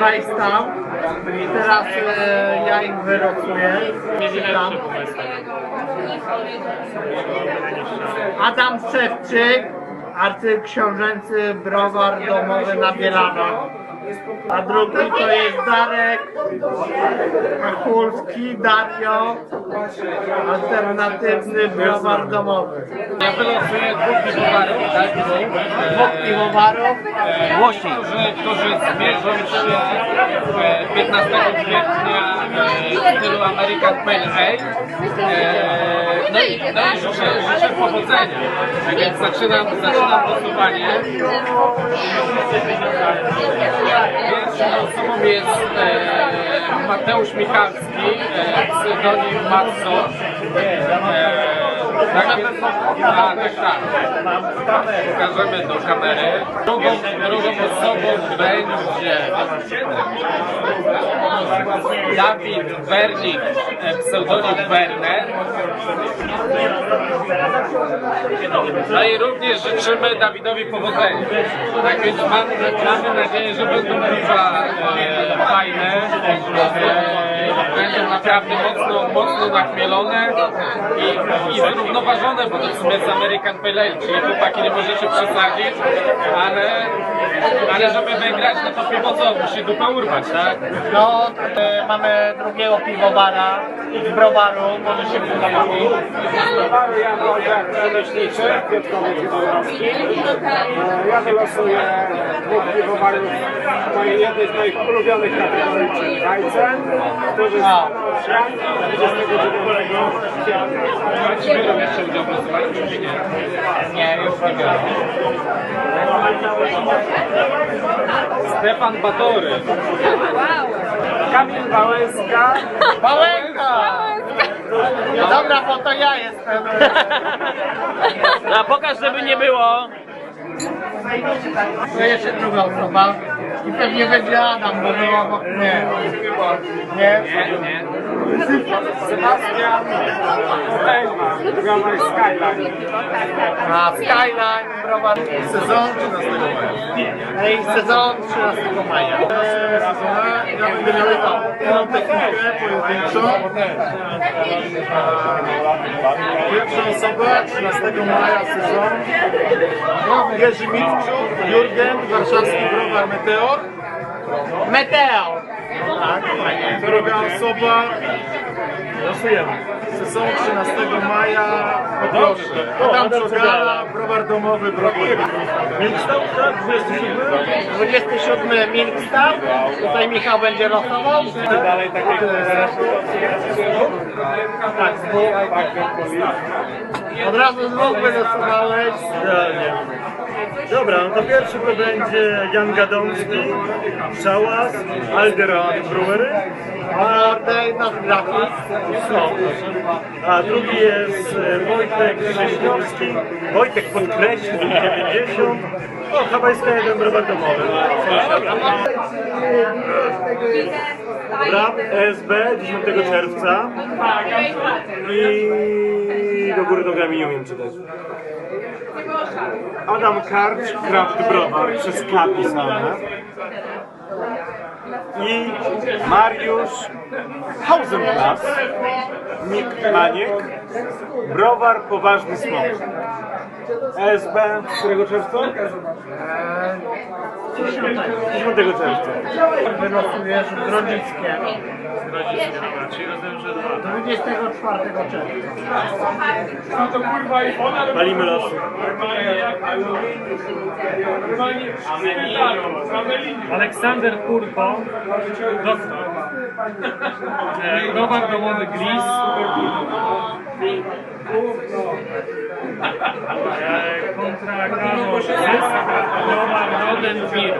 Rajstał i teraz e, ja ich wyrokuję. Tam. Adam Szewczyk, arcyksiążęcy browar domowy na Bielanach. A drugi to jest Darek Kulski, Dario, alternatywny browar domowy. Ja wylosuję dwóch piwowarów, tak? Dwóch piwowarów. Głośniej. Którzy, którzy zmierzą się e, 15 kwietnia e, w stylu American Pale Ale. E, No i, no życzę, powodzenia. Tak więc zaczynam, głosowanie. Pierwszą osobą jest e, Mateusz Michalski, e, pseudonim Matso. Tak, tak, tak. Pokażemy do kamery. Drugą, drugą osobą będzie Dawid Wernik, e, pseudonim Werner. No i również życzymy Dawidowi powodzenia. Tak więc mam, mamy nadzieję, że będą piwa e, fajne, e, będą naprawdę mocno, mocno nachmielone i, i zrównoważone, bo to w sumie jest American Pale Ale, czyli chłopaki nie możecie przesadzić, ale, ale żeby wygrać, no to piwo co, musi dupę urwać, tak? No, e, mamy drugiego piwowara z browaru, może się. Browary Jan Olbert Rzemieślniczy, Piotrkowiec Górowski. Ja wylosuję dwóch piwowarów jednej z moich ulubionych kategorii, czyli Rajcen, którzy staną świat 29 kwietnia. Czy biorą jeszcze udział w głosowaniu, czy nie? Nie, już nie biorę. Stefan Batory. Kamil Wałęska, Wałęka! Dobra, bo to ja jestem. A pokaż, żeby nie było. To jeszcze druga osoba. I pewnie będzie Adam, bo było obok mnie. Nie? Sebastian browar Skyline. A Skyline, browar. Sezon 13 maja. I sezon 13 maja. Pierwsza osoba 13 maja sezon. Jerzy Mitczuk, Jurgen, warszawski browar Meteor. Meteor. Druga osoba Losujemy. Sezon 13 maja poproszę. Adam Czogala, browar domowy, browar. Milkstał, tak? 27? 27 Milkstar. Tutaj Michał będzie losował. Dalej takie Tak, z dwóch. Od razu z dwóch wylosowałeś. Idealnie. Dobra, no to pierwszy to będzie Jan Gadomski, Szałas, Alderan Brewery, A nasz grafik. są. A drugi jest e, Wojtek Krześniowski, Wojtek podkreślił 90, o Hawajska jeden browar domowy. Dobra, SB 10 czerwca i do góry nogami nie umiem czytać. Adam Karcz, Kraft Browar, przez K pisane. I Mariusz Hausenplatz, Nick Maniek, Browar Poważny Smok. SB, którego czerwca? 10 czerwca. Wylosujesz Grodzickie. 24 czerwca. Palimy losy. Aleksander Kurko, doktor. E, Browar domowy Glis. E, Kontra Karol Zysk, Browar Roden Bir.